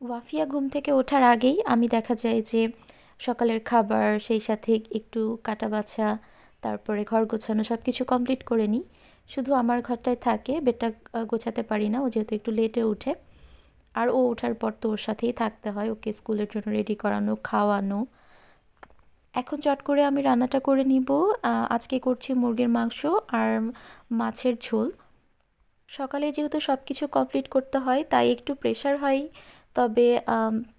ওয়াফিয়া ঘুম থেকে ওঠার আগেই আমি দেখা যায় যে সকালের খাবার, সেই সাথে একটু কাটা বাছা তারপরে ঘর গোছানো সব কিছু কমপ্লিট করে নিই। শুধু আমার ঘরটায় থাকে, বেডটা গোছাতে পারি না, ও যেহেতু একটু লেটে উঠে। আর ও ওঠার পর তো ওর সাথেই থাকতে হয়, ওকে স্কুলের জন্য রেডি করানো, খাওয়ানো। এখন চট করে আমি রান্নাটা করে নিব। আজকে করছি মুরগির মাংস আর মাছের ঝোল। সকালে যেহেতু সব কিছু কমপ্লিট করতে হয়, তাই একটু প্রেশার হয়। তবে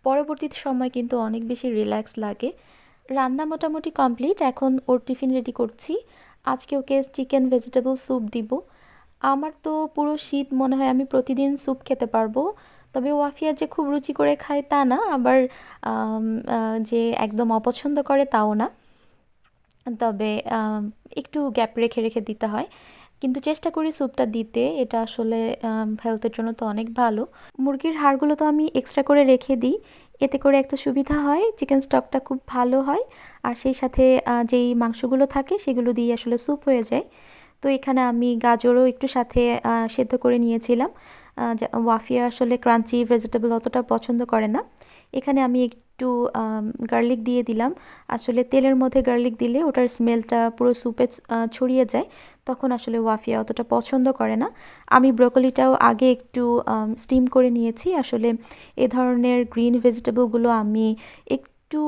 পরবর্তী সময় কিন্তু অনেক বেশি রিল্যাক্স লাগে। রান্না মোটামুটি কমপ্লিট এখন ওর টিফিন রেডি করছি। আজকে ওকে চিকেন ভেজিটেবল স্যুপ দিব। আমার তো পুরো শীত মনে হয় আমি প্রতিদিন স্যুপ খেতে পারব। তবে ওয়াফিয়া যে খুব রুচি করে খায় তা না, আবার যে একদম অপছন্দ করে তাও না। তবে একটু গ্যাপ রেখে রেখে দিতে হয়। কিন্তু চেষ্টা করি স্যুপটা দিতে। এটা আসলে হেলথের জন্য তো অনেক ভালো। মুরগির হাড়গুলো তো আমি এক্সট্রা করে রেখে দিই। এতে করে একটা সুবিধা হয় চিকেন স্টকটা খুব ভালো হয়। আর সেই সাথে যেই মাংসগুলো থাকে সেগুলো দিয়ে আসলে স্যুপ হয়ে যায়। তো এখানে আমি গাজরও একটু সাথে সেদ্ধ করে নিয়েছিলাম। ওয়াফিয়া আসলে ক্রাঞ্চি ভেজিটেবল অতটা পছন্দ করে না। এখানে আমি একটু গার্লিক দিয়ে দিলাম। আসলে তেলের মধ্যে গার্লিক দিলে ওটার স্মেলটা পুরো স্যুপে ছড়িয়ে যায়। তখন আসলে ওয়াফিয়া অতটা পছন্দ করে না। আমি ব্রোকলিটাও আগে একটু স্টিম করে নিয়েছি। আসলে এ ধরনের গ্রিন ভেজিটেবলগুলো আমি একটু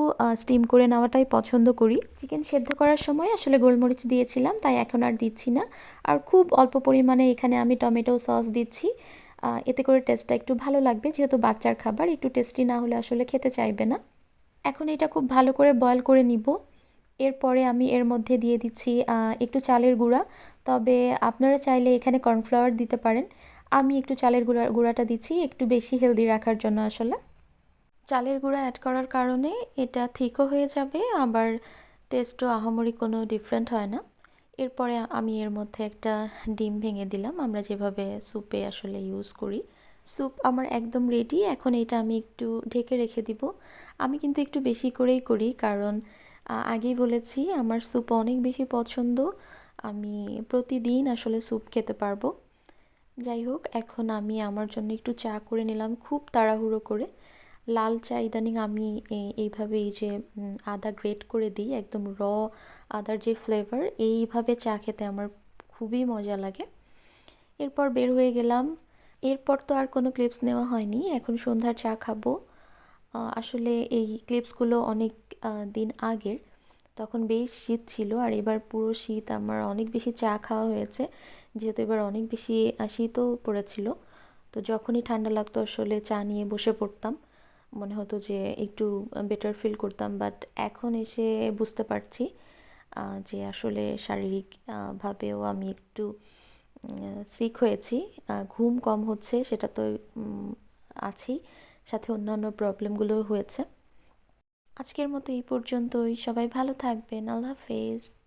স্টিম করে নেওয়াটাই পছন্দ করি। চিকেন সেদ্ধ করার সময় আসলে গোলমরিচ দিয়েছিলাম, তাই এখন আর দিচ্ছি না। আর খুব অল্প পরিমাণে এখানে আমি টমেটো সস দিচ্ছি। এতে করে টেস্টটা একটু ভালো লাগবে। যেহেতু বাচ্চার খাবার, একটু টেস্টি না হলে আসলে খেতে চাইবে না। এখন এটা খুব ভালো করে বয়ল করে নিব। এরপরে আমি এর মধ্যে দিয়ে দিচ্ছি একটু চালের গুঁড়া। তবে আপনারা চাইলে এখানে কর্নফ্লাওয়ার দিতে পারেন। আমি একটু চালের গুঁড়া, গুঁড়াটা দিচ্ছি, একটু বেশি হেলদি রাখার জন্য আসলে। চালের গুঁড়া অ্যাড করার কারণে এটা থিকও হয়ে যাবে, আবার টেস্টও আহামরি কোনো ডিফারেন্ট হয় না। এরপরে আমি এর মধ্যে একটা ডিম ভেঙে দিলাম। আমরা যেভাবে স্যুপে আসলে ইউজ করি স্যুপ আমার একদম রেডি এখন এটা আমি একটু ঢেকে রেখে দিব। আমি কিন্তু একটু বেশি করেই করি, কারণ আগেই বলেছি আমার স্যুপ অনেক বেশি পছন্দ। আমি প্রতিদিন আসলে স্যুপ খেতে পারব। যাই হোক, এখন আমি আমার জন্য একটু চা করে নিলাম, খুব তাড়াহুড়ো করে। লাল চা ইদানিং আমি এই- এইভাবে এই যে আদা গ্রেট করে দিই, একদম র আদার যে ফ্লেভার এইভাবে চা খেতে আমার খুবই মজা লাগে। এরপর বের হয়ে গেলাম। এরপর তো আর কোনো ক্লিপস নেওয়া হয়নি। এখন সন্ধ্যার চা খাব। আসলে এই ক্লিপসগুলো অনেক দিন আগের। তখন বেশ শীত ছিল আর এবার পুরো শীত আমার অনেক বেশি চা খাওয়া হয়েছে। যেহেতু এবার অনেক বেশি শীতও পড়েছিল। তো যখনই ঠান্ডা লাগতো আসলে চা নিয়ে বসে পড়তাম। মনে হতো যে একটু বেটার ফিল করতাম বাট এখন এসে বুঝতে পারছি যে আসলে শারীরিকভাবেও আমি একটু সিক হয়েছি ঘুম কম হচ্ছে, সেটা তো আছেই, সাথে অন্যান্য প্রবলেমগুলোও হয়েছে। আজকের মতো এই পর্যন্তই, সবাই ভালো থাকবেন, আল্লাহ হাফেজ।